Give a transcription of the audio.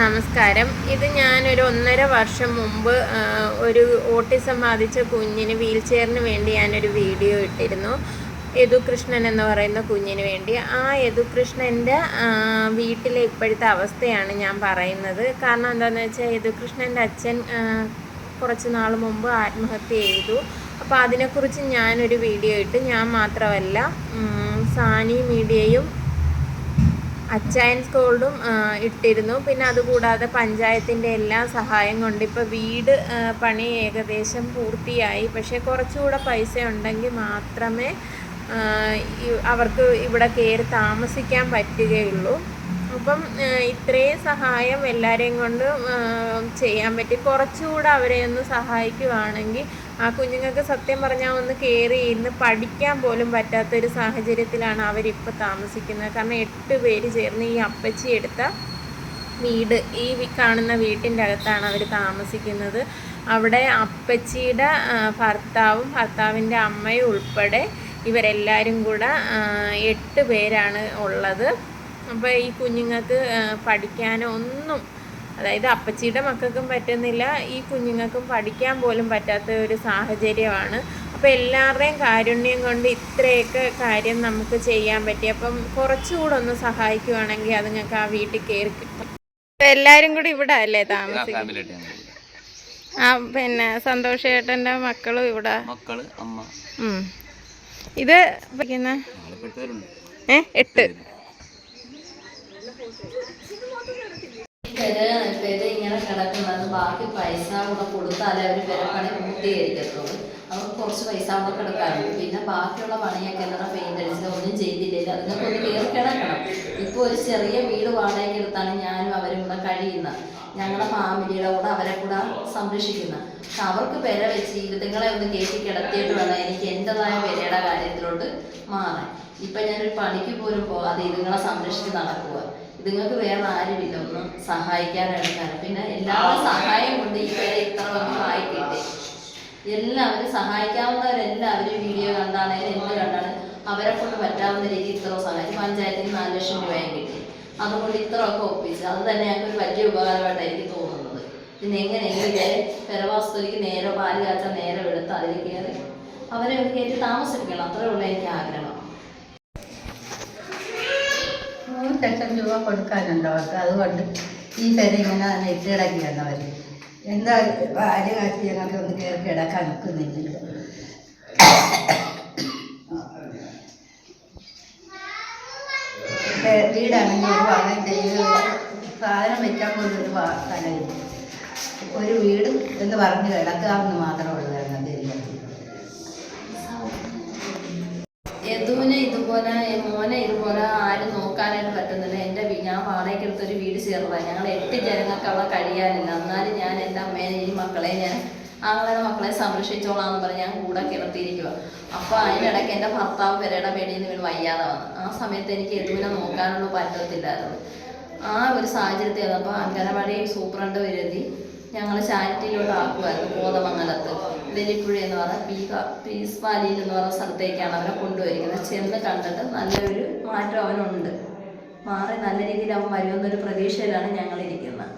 നമസ്കാരം. ഇത് ഞാനൊരു ഒന്നര വർഷം മുമ്പ് ഒരു ഓട്ടിസം ബാധിച്ച കുഞ്ഞിന് വീൽ ചെയറിന് വേണ്ടി ഞാനൊരു വീഡിയോ ഇട്ടിരുന്നു. യദുകൃഷ്ണൻ എന്ന് പറയുന്ന കുഞ്ഞിന് വേണ്ടി. ആ യദുകൃഷ്ണന്റെ വീട്ടിലെ ഇപ്പോഴത്തെ അവസ്ഥയാണ് ഞാൻ പറയുന്നത്. കാരണം എന്താണെന്ന് വെച്ചാൽ യദുകൃഷ്ണന്റെ അച്ഛൻ കുറച്ച് നാൾ മുമ്പ് ആത്മഹത്യ ചെയ്തു. അപ്പോൾ അതിനെക്കുറിച്ച് ഞാനൊരു വീഡിയോ ഇട്ട് ഞാൻ മാത്രമല്ല സാനി മീഡിയയും അച്ചയൻസ് ഗോൾഡും ഇട്ടിരുന്നു. പിന്നെ അതുകൂടാതെ പഞ്ചായത്തിന്റെ എല്ലാ സഹായം കൊണ്ട് ഇപ്പോൾ വീട് പണി ഏകദേശം പൂർത്തിയായി. പക്ഷേ കുറച്ചുകൂടെ പൈസ ഉണ്ടെങ്കിൽ മാത്രമേ അവർക്ക് ഇവിടെ കയറി താമസിക്കാൻ പറ്റുകയുള്ളൂ. അപ്പം ഇത്രയും സഹായം എല്ലാവരെയും കൊണ്ട് ചെയ്യാൻ പറ്റി. കുറച്ചുകൂടെ അവരെ ഒന്ന് സഹായിക്കുവാണെങ്കിൽ ആ കുഞ്ഞുങ്ങൾക്ക് സത്യം പറഞ്ഞാൽ ഒന്ന് കയറി ഇന്ന് പഠിക്കാൻ പോലും പറ്റാത്തൊരു സാഹചര്യത്തിലാണ് അവരിപ്പോൾ താമസിക്കുന്നത്. കാരണം എട്ട് പേര് ചേർന്ന് ഈ അപ്പച്ചി എടുത്ത വീട് ഈ കാണുന്ന വീട്ടിന്റെ അകത്താണ് അവർ താമസിക്കുന്നത്. അവിടെ അപ്പച്ചിയുടെ ഭർത്താവും ഭർത്താവിന്റെ അമ്മയും ഉൾപ്പെടെ ഇവരെല്ലാവരും കൂടെ എട്ട് പേരാണ് ഉള്ളത്. അപ്പോൾ ഈ കുഞ്ഞുങ്ങൾക്ക് പഠിക്കാനോ ഒന്നും അതായത് അപ്പച്ചിയുടെ മക്കൾക്കും പറ്റുന്നില്ല ഈ കുഞ്ഞുങ്ങൾക്കും പഠിക്കാൻ പോലും പറ്റാത്ത ഒരു സാഹചര്യമാണ്. അപ്പോൾ എല്ലാവരുടെയും കാരുണ്യം കൊണ്ട് ഇത്രയൊക്കെ കാര്യം നമുക്ക് ചെയ്യാൻ പറ്റി. അപ്പം കുറച്ചുകൂടെ ഒന്ന് സഹായിക്കുവാണെങ്കിൽ അതുങ്ങൾക്ക് ആ വീട്ടിൽ കയറി കിട്ടും. അപ്പോൾ എല്ലാവരും കൂടി ഇവിടെ അല്ലേ താമസിക്കുന്നത്? ആ പിന്നെ സന്തോഷ് ഏട്ടന്റെ മക്കളും ഇവിടെ? മക്കൾ അമ്മ. ഇത് ഏ എട്ട്. പെര ഇങ്ങനെ കിടക്കുന്നത് ബാക്കി പൈസ കൂടെ കൊടുത്താലേ അവർ പെരപ്പണി പൂർത്തീകരിക്കത്തുള്ളൂ. അവർക്ക് കുറച്ച് പൈസ കൂടെ കിടക്കാറുണ്ട്. പിന്നെ ബാക്കിയുള്ള പണിയൊക്കെ എന്താ പെയിന്റ് അടിച്ചത് ഒന്നും ചെയ്തില്ലെങ്കിൽ അതിനൊക്കെ ഒന്ന് കയറി കിടക്കണം. ഇപ്പോൾ ഒരു ചെറിയ വീട് വാടകയ്ക്ക് എടുത്താണ് ഞാനും അവരും കൂടെ കഴിയുന്നത്. ഞങ്ങളുടെ ഫാമിലിയുടെ കൂടെ അവരെ കൂടെ സംരക്ഷിക്കുന്നത്. പക്ഷെ അവർക്ക് പെര വെച്ച് ഇതുങ്ങളെ ഒന്ന് കയറ്റി കിടത്തിയിട്ട് വേണം എനിക്ക് എന്റെതായ പെരയുടെ കാര്യത്തിലോട്ട് മാറാൻ. ഇപ്പം ഞാനൊരു പണിക്ക് പോലും പോകാതെ ഇതുങ്ങളെ സംരക്ഷിച്ച് നടക്കുക ഇതുങ്ങൾക്ക് വേറെ ആരുമില്ല. ഒന്ന് സഹായിക്കാനെടുക്കാൻ പിന്നെ എല്ലാവരും സഹായം കൊണ്ട് ഈ പേരെ ഇത്ര വർഷമായി കിട്ടി എല്ലാവരും സഹായിക്കാവുന്നവരെല്ലാവരും വീഡിയോ കണ്ടാണേലും എന്ത് കണ്ടാണ് അവരെ കൊണ്ട് പറ്റാവുന്ന രീതിയിൽ ഇത്ര സഹായിച്ചു പഞ്ചായത്തിന് നാല് ലക്ഷം രൂപയും കിട്ടി. അതുകൊണ്ട് ഒക്കെ ഒപ്പിച്ച്. അത് തന്നെ ഞങ്ങൾക്ക് ഒരു വലിയ ഉപകാരമായിട്ടാണ് എനിക്ക് തോന്നുന്നത്. പിന്നെ എങ്ങനെയെങ്കിലും പെരവാസ്തുവിക്ക് നേരെ പാൽ കാച്ച നേരെ എടുത്ത് അതിൽ കയറി അവരെ ഒന്ന് കയറ്റി താമസിപ്പിക്കണം. അത്രേ ഉള്ളൂ എനിക്ക് ആഗ്രഹം. ലക്ഷം രൂപ കൊടുക്കാനുണ്ട്? അവർക്ക് അതുകൊണ്ട് ഈ പെര ഇങ്ങനെ തന്നെ ഇട്ട് കിടക്കുകയാണ് അവർ എന്താ ഭാര്യ കാശി ഞങ്ങൾക്ക് ഒന്ന് കയറി കിടക്കാൻ നിൽക്കുന്നില്ല വീടാണെങ്കിൽ ഒരു വാങ്ങാൻ സാധനം വെക്കാൻ പോലും ഒരു സ്ഥലമില്ല ഒരു വീട് എന്ന് പറഞ്ഞ് കിടക്കാമെന്ന് മാത്രമേ ഉള്ളൂ ഇതിനകത്ത്. യദുവിനെ ഇതുപോലെ മോനെ ഇതുപോലെ ആരും നോക്കാനായിട്ട് പറ്റുന്നില്ല എന്റെ വീ- ഞാൻ വാടകയ്ക്ക് എടുത്തൊരു വീട് ചേർന്നതാണ് ഞങ്ങൾ എട്ട് ജനങ്ങൾക്ക് അവിടെ കഴിയാനില്ല. എന്നാലും ഞാൻ എന്റെ അമ്മേനെ ഈ മക്കളെ ഞാൻ ആങ്ങളുടെ മക്കളെ സംരക്ഷിച്ചോളാം എന്ന് പറഞ്ഞ് ഞാൻ കൂടെ കിടത്തിയിരിക്കുക അപ്പോൾ അതിനിടയ്ക്ക് എന്റെ ഭർത്താവ് പെരയുടെ പേടിയിൽ നിന്ന് വയ്യാതെ വന്നു. ആ സമയത്ത് എനിക്ക് എതുവിനെ നോക്കാനൊന്നും പറ്റത്തില്ലായിരുന്നു. ആ ഒരു സാഹചര്യത്തിൽ അപ്പോൾ അങ്കനവാടി സൂപ്രണ്ട് വരുതി ഞങ്ങൾ ചാരിറ്റിയിലോട്ട് ആക്കുമായിരുന്നു കോതമംഗലത്ത്. വെലിപ്പുഴ എന്ന് പറഞ്ഞ പീ പീസ് വാലിയിൽ എന്ന് പറഞ്ഞ സ്ഥലത്തേക്കാണ് അവരെ കൊണ്ടുപോയിരിക്കുന്നത് ചെന്ന് കണ്ടിട്ട് നല്ലൊരു മാറ്റം അവനുണ്ട്. മാറി നല്ല രീതിയിൽ അവൻ വരുമെന്നൊരു പ്രതീക്ഷയിലാണ് ഞങ്ങളിരിക്കുന്നത്.